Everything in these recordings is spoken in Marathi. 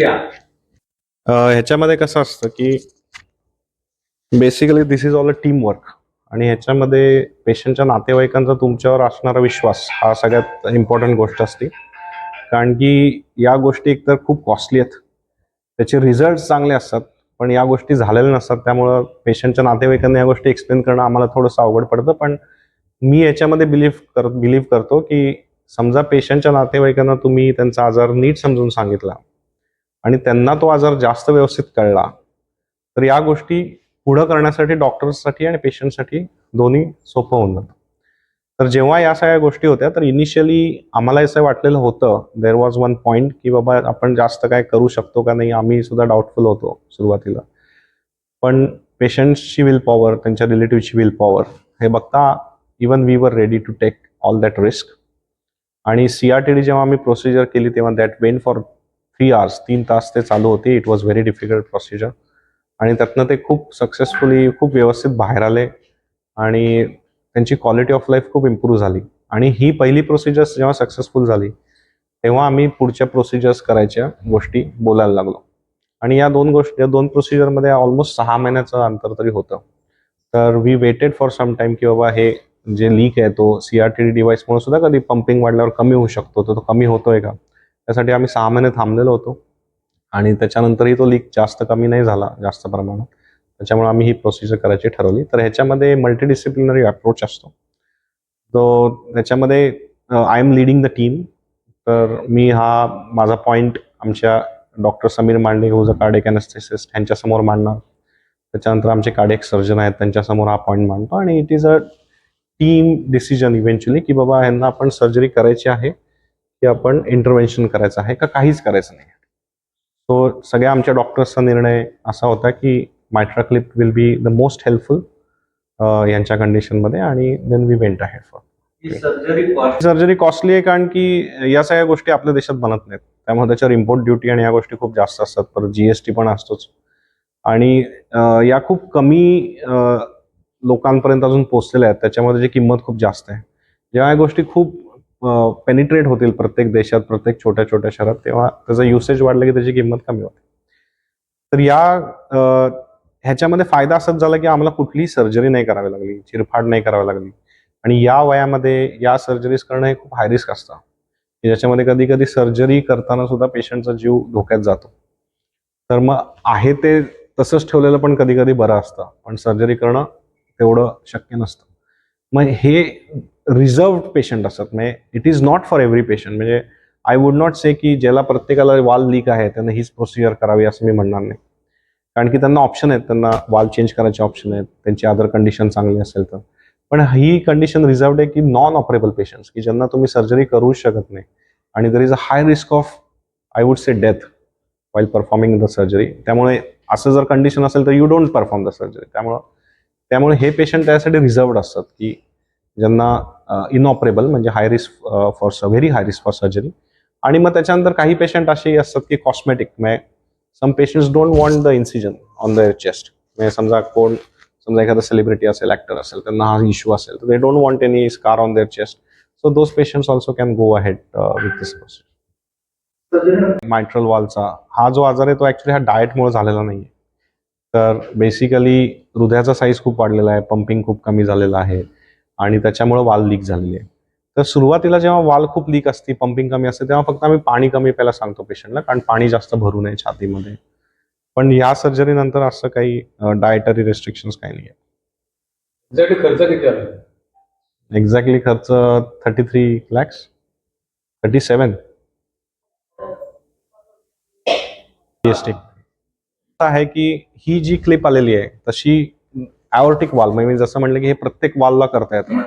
शस्त्रक्रिया ह्याच्यामध्ये कसं असतं की basically this is all a team work आणि ह्याच्यामध्ये पेशंटच्या नातेवाईकांचा तुमच्यावर असणारा विश्वास हा सगळ्यात इम्पॉर्टंट गोष्ट असते. कारण की या गोष्टी एकतर खूप कॉस्टली आहेत. त्याचे रिझल्ट चांगले असतात पण या गोष्टी झालेल्या नसतात. त्यामुळं पेशंटच्या नातेवाईकांना या गोष्टी एक्सप्लेन करणं आम्हाला थोडंसं अवघड पडतं. पण मी याच्यामध्ये बिलीव्ह कर बिलीव्ह करतो की समजा पेशंटच्या नातेवाईकांना तुम्ही त्यांचा आजार नीट समजून सांगितला आणि त्यांना तो आजार जास्त व्यवस्थित कळला तर या गोष्टी पुढं करण्यासाठी डॉक्टर्ससाठी आणि पेशंटसाठी दोन्ही सोपं होऊन जातं तर जेव्हा या सगळ्या गोष्टी होत्या तर इनिशियली आम्हाला असं वाटलेलं होतं देर वॉज वन पॉईंट की बाबा आपण जास्त काय करू शकतो का नाही आम्ही सुद्धा डाऊटफुल होतो सुरुवातीला. पण पेशंट्सची विल पॉवर त्यांच्या रिलेटिव्हची विल पॉवर हे बघता even we were ready to take all that risk आणि सी आर टी डी जेव्हा आम्ही प्रोसिजर केली तेव्हा that when for three hours तीन तास ते चालू होते. It was very difficult procedure आणि त्यातनं ते खूप सक्सेसफुली खूप व्यवस्थित बाहेर आले. आणि त्यांची क्वालिटी ऑफ लाईफ खूप इम्प्रूव्ह झाली. आणि ही पहिली प्रोसिजर्स जेव्हा सक्सेसफुल झाली तेव्हा आम्ही पुढच्या प्रोसिजर्स करायच्या गोष्टी बोलायला लागलो. आणि या दोन गोष्टी या दोन प्रोसिजरमध्ये ऑलमोस्ट सहा महिन्याचं अंतर तरी होतं. तर we waited for some time की बाबा हे जे लीक आहे तो सी आर टी डी डिव्हाइसमुळे सुद्धा कधी पंपिंग वाढल्यावर कमी होऊ शकतो तर तो कमी होतोय का? त्यासाठी आम्ही सहा महिने थांबलेलो होतो. आणि त्याच्यानंतरही तो लीक जास्त कमी नाही झाला जास्त प्रमाणात. त्याच्यामुळे आम्ही ही प्रोसिजर करायची ठरवली. तर ह्याच्यामध्ये मल्टीडिसिप्लिनरी अप्रोच असतो. तो त्याच्यामध्ये I am leading the team तर मी हा माझा पॉईंट आमच्या doctor Sameer Mande who's a cardiac anaesthetist ह्यांच्यासमोर मांडणार. त्याच्यानंतर आमचे कार्डिक सर्जन आहेत त्यांच्यासमोर हा पॉईंट मांडतो. आणि it is a team decision eventually की बाबा यांना आपण सर्जरी करायची आहे. की आपण इंटरव्हेन्शन करायचं आहे का काहीच करायचं नाही. सो सगळ्या आमच्या डॉक्टर्सचा निर्णय असा होता की MitraClip will be the most helpful यांच्या कंडिशनमध्ये आणि देन वी वेंट आहे for surgery cost surgery costly आहे कारण की या सगळ्या गोष्टी आपल्या देशात बनत नाहीत. त्यामुळे त्याच्यावर इम्पोर्ट ड्युटी आणि या गोष्टी खूप जास्त असतात. परत जीएसटी पण असतोच. आणि या खूप कमी लोकांपर्यंत अजून पोहोचलेल्या आहेत. त्याच्यामध्ये जी किंमत खूप जास्त आहे. जेव्हा या गोष्टी खूप पेनिट्रेट होतील प्रत्येक देशात प्रत्येक छोट्या छोट्या शहरात तेव्हा त्याचं युसेज वाढलं की त्याची किंमत कमी होते. तर या ह्याच्यामध्ये फायदा असाच झाला की आम्हाला कुठलीही सर्जरी नाही करावी लागली चिरफाड नाही करावी लागली. आणि या वयामध्ये या सर्जरीज करणं हे खूप हाय रिस्क असतं. ज्याच्यामध्ये कधी कधी सर्जरी करताना सुद्धा पेशंटचा जीव धोक्यात जातो. तर मग आहे ते तसंच ठेवलेलं पण कधी कधी बरं असतं. पण सर्जरी करणं तेवढं शक्य नसतं. मग हे रिझर्वड पेशंट असतात. म्हणजे it is not for every patient म्हणजे आय वुड नॉट से की ज्याला प्रत्येकाला वाल लीक आहे त्यांना हीच प्रोसिजर करावी असं मी म्हणणार नाही. कारण की त्यांना ऑप्शन आहेत. त्यांना वाल चेंज करायचे ऑप्शन आहेत. त्यांची अदर कंडिशन चांगली असेल तर. पण ही कंडिशन रिझर्वड आहे की नॉन ऑपरेबल पेशंट्स की ज्यांना तुम्ही सर्जरी करूच शकत नाही. आणि there is a high risk of I would say death while performing the surgery त्यामुळे असं जर कंडिशन असेल तर you don't perform the surgery त्यामुळं त्यामुळे हे पेशंट त्यासाठी रिझर्वड असतात की ज्यांना इनऑपरेबल म्हणजे high risk for very high risk for surgery आणि मग त्याच्यानंतर काही पेशंट असेही असतात की कॉस्मेटिक म्हणजे some patients don't want the incision on the chest म्हणजे समजा कोण समजा एखादा सेलिब्रिटी असेल ॲक्टर असेल त्यांना हा इश्यू असेल तर they don't want any scar on their chest so those patients also can go ahead with this process mitral वॉलचा हा जो आजार आहे तो ऍक्च्युली हा डाएटमुळे झालेला नाही तर बेसिकली हृदयाचा साईज खूप वाढलेला आहे पंपिंग खूप कमी झालेलं आहे. आणि त्याच्यामुळे वाल लीक झालेली आहे. तर सुरुवातीला जेव्हा वाल खूप लीक असते पंपिंग कमी असते तेव्हा फक्त आम्ही पाणी कमी प्यायला सांगतो पेशंटला कारण पाणी जास्त भरू नये छातीमध्ये. पण या सर्जरी नंतर असं काही डायटरी रेस्ट्रिक्शन्स काही नाही खर्च किती आला? एक्झॅक्टली खर्च thirty three lakhs thirty seven GST आहे की ही जी क्लिप आलेली आहे तशी ॲओर्टिक वाल म्हणजे मी जसं म्हणलं की हे प्रत्येक वालला करता येतं.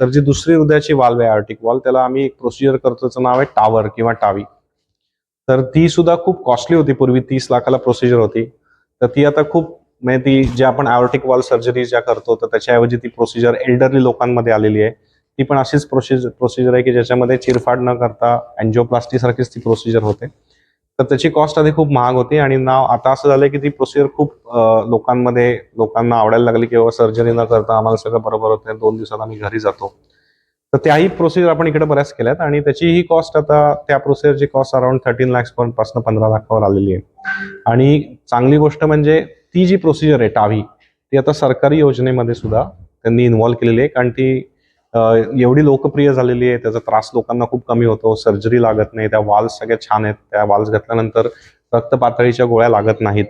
तर जी दुसरी हृदयाची वाल्व आहे आर्टिक वॉल त्याला आम्ही एक प्रोसिजर करतो त्याचं नाव आहे टावर किंवा टावी. तर ती सुद्धा खूप कॉस्टली होती पूर्वी तीस लाखाला प्रोसिजर होती. तर ती आता खूप म्हणजे ती जे आपण ॲओर्टिक वॉल सर्जरी ज्या करतो तर त्याच्याऐवजी ती प्रोसिजर एल्डरली लोकांमध्ये आलेली आहे. ती पण अशीच प्रोसिजर प्रोसिजर आहे की ज्याच्यामध्ये चिरफाड न करता अँजिओप्लास्टी सारखीच ती प्रोसिजर होते. तर त्याची कॉस्ट आधी खूप महाग होती आणि नाव आता असं झालंय की ती प्रोसिजर खूप लोकांमध्ये लोकांना आवडायला लागली किंवा सर्जरी न करता आम्हाला सगळं बरोबर होतं दोन दिवसात आम्ही घरी जातो. तर त्याही प्रोसिजर आपण इकडे बऱ्याच केल्यात आणि त्याची ही कॉस्ट आता त्या प्रोसिजरची कॉस्ट अराउंड थर्टीन लॅक्सपासून पंधरा लाखावर आलेली आहे. आणि चांगली गोष्ट म्हणजे ती जी प्रोसिजर आहे टावी ती आता सरकारी योजनेमध्ये सुद्धा त्यांनी इन्व्हॉल्व्ह केलेली आहे. कारण ती एवढी लोकप्रिय झालेली आहे त्याचा त्रास लोकांना खूप कमी होतो सर्जरी लागत नाही त्या वाल्स सगळ्या छान आहेत त्या वाल्स घातल्यानंतर रक्त पातळीच्या गोळ्या लागत नाहीत.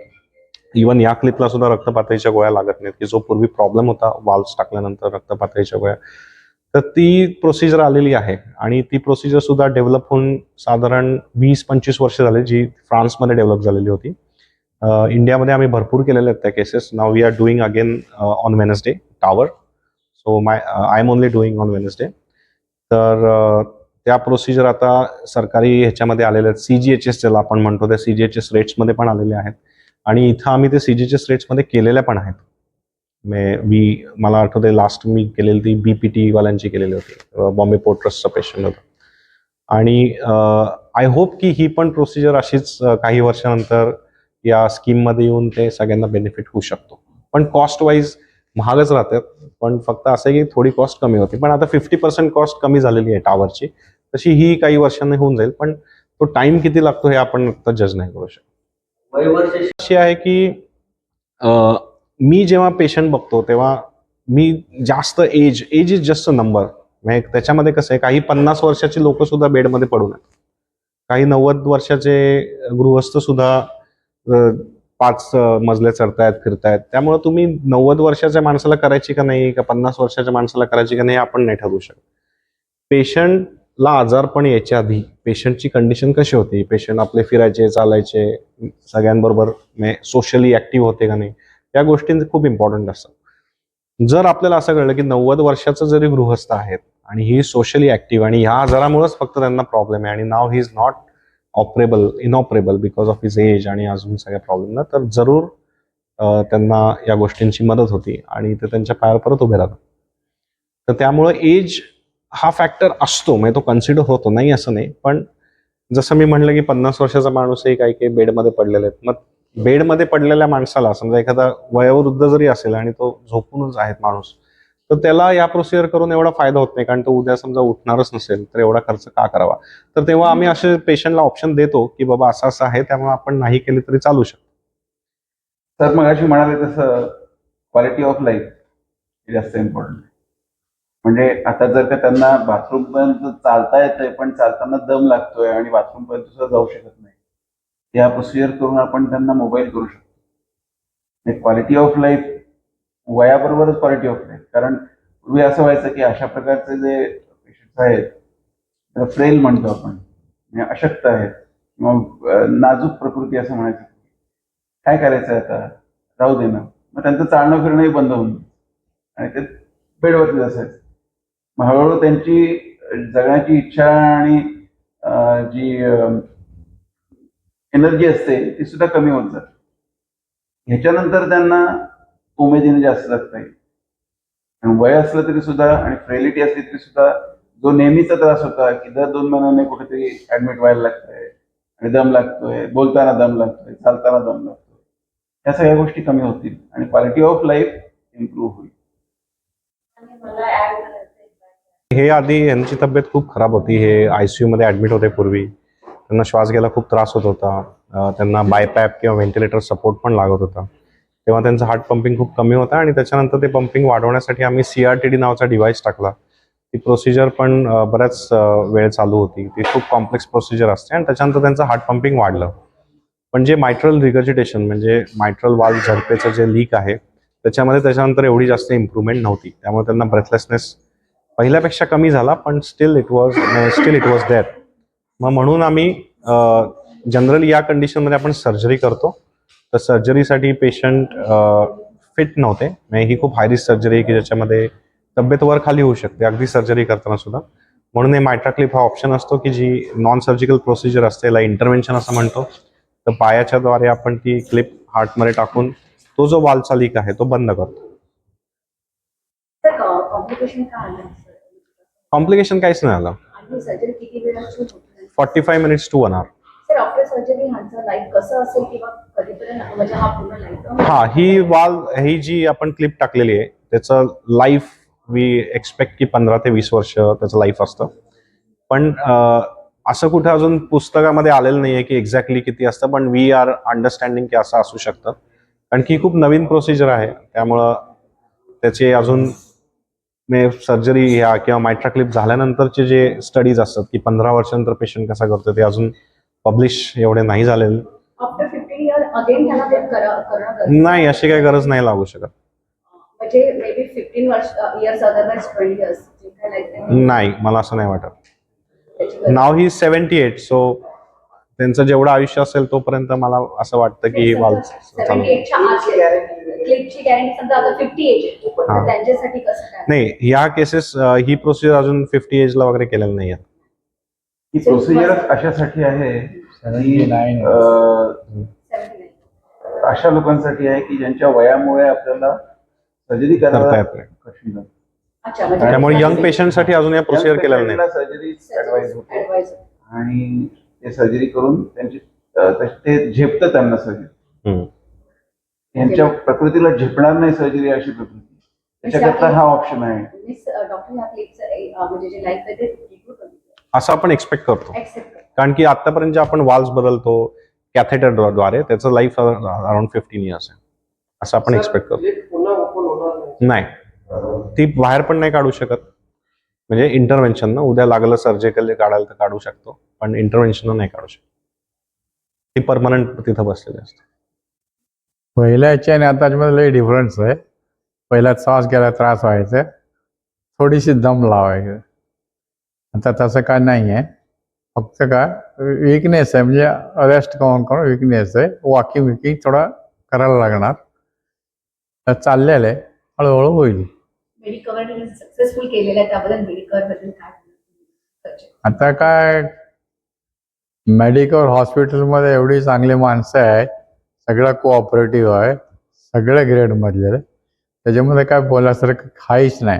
इवन या क्लिपला सुद्धा रक्त पातळीच्या गोळ्या लागत नाहीत की जो पूर्वी प्रॉब्लेम होता वाल्स टाकल्यानंतर रक्त पातळीच्या गोळ्या. तर ती प्रोसिजर आलेली आहे आणि ती प्रोसिजर सुद्धा डेव्हलप होऊन साधारण वीस पंचवीस वर्ष झाली जी फ्रान्समध्ये डेव्हलप झालेली होती. इंडियामध्ये आम्ही भरपूर केलेले आहेत त्या cases now we are doing again on Wednesday tower so my I am only doing on Wednesday तर uh, त्या प्रोसिजर आता सरकारी ह्याच्यामध्ये आलेल्या आहेत. सी जी एच एस ज्याला आपण म्हणतो त्या सी जी एच एस रेट्समध्ये पण आलेले आहेत. आणि इथं आम्ही ते सी जी एच एस रेट्समध्ये केलेल्या पण आहेत. मे वी मला आठवते लास्ट मी केलेली ती बी पी टी वाल्यांची केलेली होती. बॉम्बे पोर्ट ट्रस्टचं पेशंट होतं. आणि आय होप की ही पण प्रोसिजर अशीच काही वर्षानंतर या स्कीममध्ये येऊन ते सगळ्यांना बेनिफिट होऊ शकतो. पण कॉस्ट वाईज महागच राहतात. पण फक्त असं आहे की थोडी कॉस्ट कमी होती. पण आता फिफ्टी पर्सेंट कॉस्ट कमी झालेली आहे टावरची तशी ही काही वर्षांनी होऊन जाईल. पण तो टाइम किती लागतो हे आपण आता जज नाही करू शकतो. अशी आहे की मी जेव्हा पेशंट बघतो तेव्हा मी जास्त age age is just a number म्हणजे त्याच्यामध्ये कसं आहे काही पन्नास वर्षाची लोक सुद्धा बेडमध्ये पडून आहेत. काही नव्वद वर्षाचे गृहस्थ सुद्धा पाच मजले चढतायत फिरतायत. त्यामुळे तुम्ही नव्वद वर्षाच्या माणसाला करायची का नाही का पन्नास वर्षाच्या माणसाला करायची का नाही आपण नाही ठरवू शकत. पेशंटला आजारपण यायच्या आधी पेशंटची कंडिशन कशी होती? पेशंट आपले फिरायचे चालायचे सगळ्यांबरोबर सोशली ऍक्टिव्ह होते का नाही? या गोष्टी खूप इम्पॉर्टंट असतात. जर आपल्याला असं कळलं की नव्वद वर्षाचं जरी गृहस्थ आहेत आणि ही सोशली ऍक्टिव्ह आणि ह्या आजारामुळेच फक्त त्यांना प्रॉब्लेम आहे आणि now he is not operable inoperable because of his age आणि अजून सगळ्या प्रॉब्लेमला तर जरूर त्यांना या गोष्टींची मदत होती आणि ते त्यांच्या पायावर परत उभे राहतात. तर त्यामुळं एज हा फॅक्टर असतो म्हणजे तो कन्सिडर होतो नाही असं नाही पण जसं मी म्हणलं की पन्नास वर्षाचा माणूसही काही काही बेडमध्ये पडलेले आहेत. मग बेडमध्ये पडलेल्या माणसाला समजा एखादा वयोवृद्ध जरी असेल आणि तो झोपूनच आहेत माणूस तर त्याला या प्रोसिजर करून एवढा फायदा होत नाही कारण तो उद्या समजा उठणारच नसेल तर एवढा खर्च का करावा? तर तेव्हा आम्ही असे पेशंटला ऑप्शन देतो की बाबा असं असं आहे त्यामुळे आपण नाही केले तरी चालू शकतो. तर मग अशी म्हणाले तसं क्वालिटी ऑफ लाईफ जास्त इम्पॉर्टंट म्हणजे आता जर का त्यांना बाथरूम पर्यंत चालता येतंय पण चालताना दम लागतोय आणि बाथरूम पर्यंत सुद्धा जाऊ शकत नाही त्या प्रोसिजर करून आपण त्यांना मोबाईल करू शकतो. क्वालिटी ऑफ लाईफ वयाबरोबरच क्वालिटी ऑफ लाईफ कारण पूर्वी असं व्हायचं की अशा प्रकारचे जे पेशंट्स आहेत फ्रेल म्हणतो आपण म्हणजे अशक्त आहेत किंवा नाजूक प्रकृती असं म्हणायचं. काय करायचं आता? राहू दे ना. मग त्यांचं चालणं फिरणंही बंद होऊन आणि ते बेडवरतीच असायचं. मग हळूहळू त्यांची जगण्याची इच्छा आणि जी एनर्जी असते ती सुद्धा कमी होत जाते. ह्याच्यानंतर त्यांना उमेदीने जास्त जगता येईल आणि वय असलं तरी सुद्धा आणि फ्रेलिटी असली तरी सुद्धा जो नेहमीचा त्रास होता की दर दोन महिन्याने कुठेतरी ऍडमिट व्हायला लागतंय आणि दम लागतोय बोलताना दम लागतोय चालताना दम लागतोय. या सगळ्या गोष्टी कमी होतील आणि क्वालिटी ऑफ लाईफ इम्प्रूव्ह होईल. हे आधी यांची तब्येत खूप खराब होती. हे आयसीयू मध्ये ऍडमिट होते पूर्वी. त्यांना श्वास घ्यायला खूप त्रास होत होता. त्यांना बायपॅप किंवा व्हेंटिलेटर सपोर्ट पण लागत होता. तेव्हा त्यांचं हार्ट पंपिंग खूप कमी होतं आणि त्याच्यानंतर ते पंपिंग वाढवण्यासाठी आम्ही सी आर टी डी नावाचा डिव्हाइस टाकला. ती प्रोसिजर पण बऱ्याच वेळ चालू होती. ती खूप कॉम्प्लेक्स प्रोसिजर असते आणि त्याच्यानंतर त्यांचं हार्ट पंपिंग वाढलं. पण जे मायट्रल रिगर्जिटेशन म्हणजे मायट्रल वाल झडपेचं जे लीक आहे त्याच्यामध्ये त्याच्यानंतर एवढी जास्त इम्प्रूव्हमेंट नव्हती. त्यामुळे त्यांना ब्रेथलेसनेस पहिल्यापेक्षा कमी झाला पण still it was still it was there मग म्हणून आम्ही जनरली या कंडिशनमध्ये आपण सर्जरी करतो. तर सर्जरीसाठी पेशंट फिट नव्हते. म्हणजे ही खूप हाय रिस्क सर्जरी आहे की ज्याच्यामध्ये तब्येत वर खाली होऊ शकते. अगदी सर्जरी करताना सुद्धा. म्हणून हे मायट्राक्लिप हा ऑप्शन असतो की जी नॉन सर्जिकल प्रोसिजर असते याला इंटरव्हेन्शन असं म्हणतो. तर पायाच्या द्वारे आपण ती क्लिप हार्टमध्ये टाकून तो जो वालचा लीक आहे तो बंद करतो. कॉम्प्लिकेशन काहीच नाही आलं. Forty five minutes to one hour हा ही वाल ही जी आपण क्लिप टाकलेली आहे त्याचं लाईफ वी एक्सपेक्ट की पंधरा ते वीस वर्ष त्याचं लाईफ असतं. पण असं कुठं अजून पुस्तकामध्ये आलेलं नाही आहे की एक्झॅक्टली किती असतं पण वी आर अंडरस्टँडिंग की असं असू शकतं. कारण की ही खूप नवीन प्रोसिजर आहे त्यामुळं त्याचे अजून सर्जरी ह्या किंवा मायट्राक्लिप झाल्यानंतरचे जे स्टडीज असतात की पंधरा वर्षानंतर पेशंट कसा करतो ते अजून पब्लिश एवढे नाही झालेले. अगेन त्याला ते करा- करणं गरजेचं नाही अशी काही गरज नाही लागू शकत. म्हणजे मे बी फिफ्टीन वर्ष इयर्स अदरवाईज ट्वेंटी इयर्स जे काय लाईफ नाही मला असं नाही वाटत. Now he seventy eight so त्यांचं जेवढं आयुष्य असेल तोपर्यंत मला असं वाटतं की वाल सेव्हन्टी एटच्या आत क्लिपची गॅरंटी समजा आता फिफ्टी एज आहे हा. तर त्यांच्यासाठी कसं काय? नाही ह्या केसेस ही प्रोसिजर अजून फिफ्टी एजला वगैरे केलेलं नाही आहे ही प्रोसिजर अशासाठी आहे की 79. अं, 79. अशा लोकांसाठी आहे की ज्यांच्या वयामुळे आपल्याला सर्जरी करता येत नाही. कठीण जाते. अच्छा म्हणजे त्यामुळे यंग पेशंटसाठी अजून या प्रोसिजर केलेलं नाही सर्जरी ऍडवाइस होते. आणि ते सर्जरी करून त्यांची अं, ते झेपतं त्यांना सर्जरी हम्म. यांच्या प्रकृतीला झेपणार नाही सर्जरी अशी प्रकृती. त्याच्याकरता हा ऑप्शन आहे. Miss, अ, म्हणजे जे लाईफ आहे ते असं आपण एक्सपेक्ट करतो. कारण की आतापर्यंत जे आपण वाल्स बदलतो कॅथेटरद्वारे त्याचं लाईफ अराउंड फिफ्टीन इयर्स आहे. असं आपण एक्सपेक्ट करतो. नाही. ती बाहेर पण नाही काढू शकत. म्हणजे इंटरव्हेन्शन ना उद्या लागलं सर्जिकली काढायला तर काढू शकतो पण इंटरव्हेन्शन नाही काढू शकत. ती परमनंट तिथं बसलेली असते. पहिल्याच्या आणि आताच्या लई डिफरन्स आहे. पहिल्यात श्वास घ्यायला त्रास व्हायचा. थोडीशी दम लावायचं. आता तसं काय नाही आहे फक्त काय? विकनेस आहे. म्हणजे अरेस्ट करून करून विकनेस आहे. वॉकिंग विकिंग थोडा करायला लागणार. चाललेलं आहे. हळूहळू होईल? आता काय? मेडिकल हॉस्पिटलमध्ये एवढी चांगली माणसं आहे सगळं कोऑपरेटिव्ह आहे. सगळे ग्रेडमधले त्याच्यामध्ये काय बोलायसारखं काहीच नाही.